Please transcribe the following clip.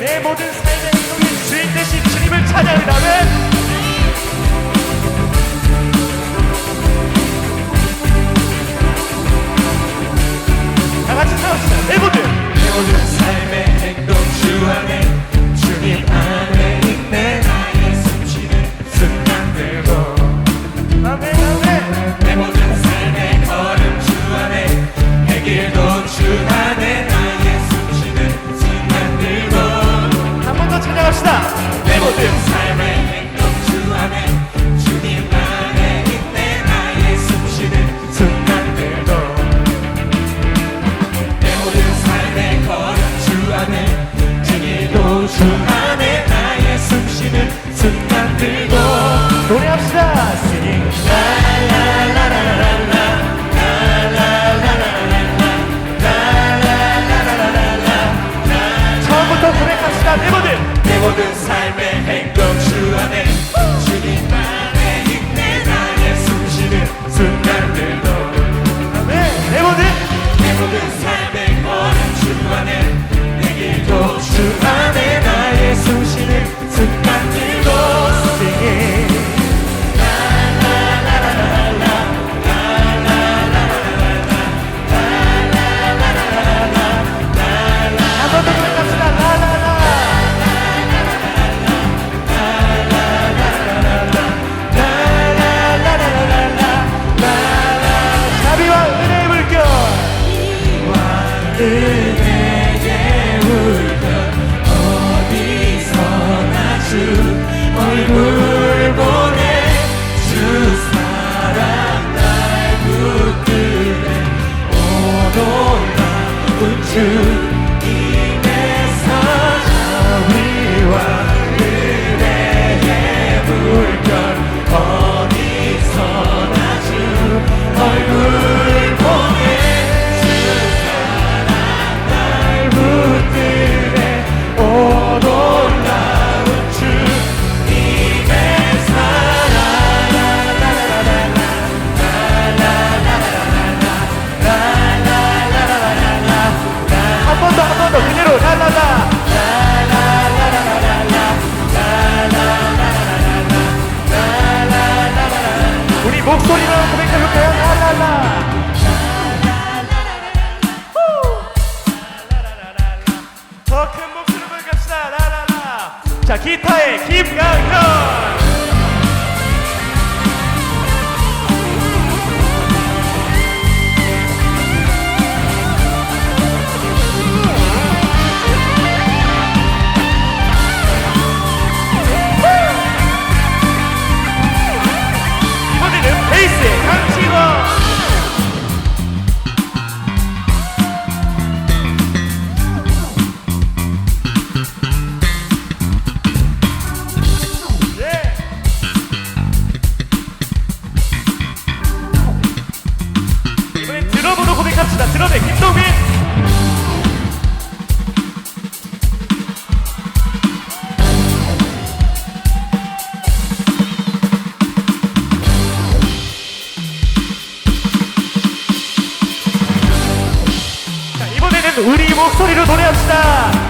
내 모든 삶의 속에 주인 대신 주님을 찬양하다면 주 안에 나의 숨쉬는 그대의 울면 어디서나 주 얼굴 보내 주 사랑 날 붙들네 오로라 운주 합시다. 드럼의 김동민. 자 이번에는 우리 목소리로 노래합시다.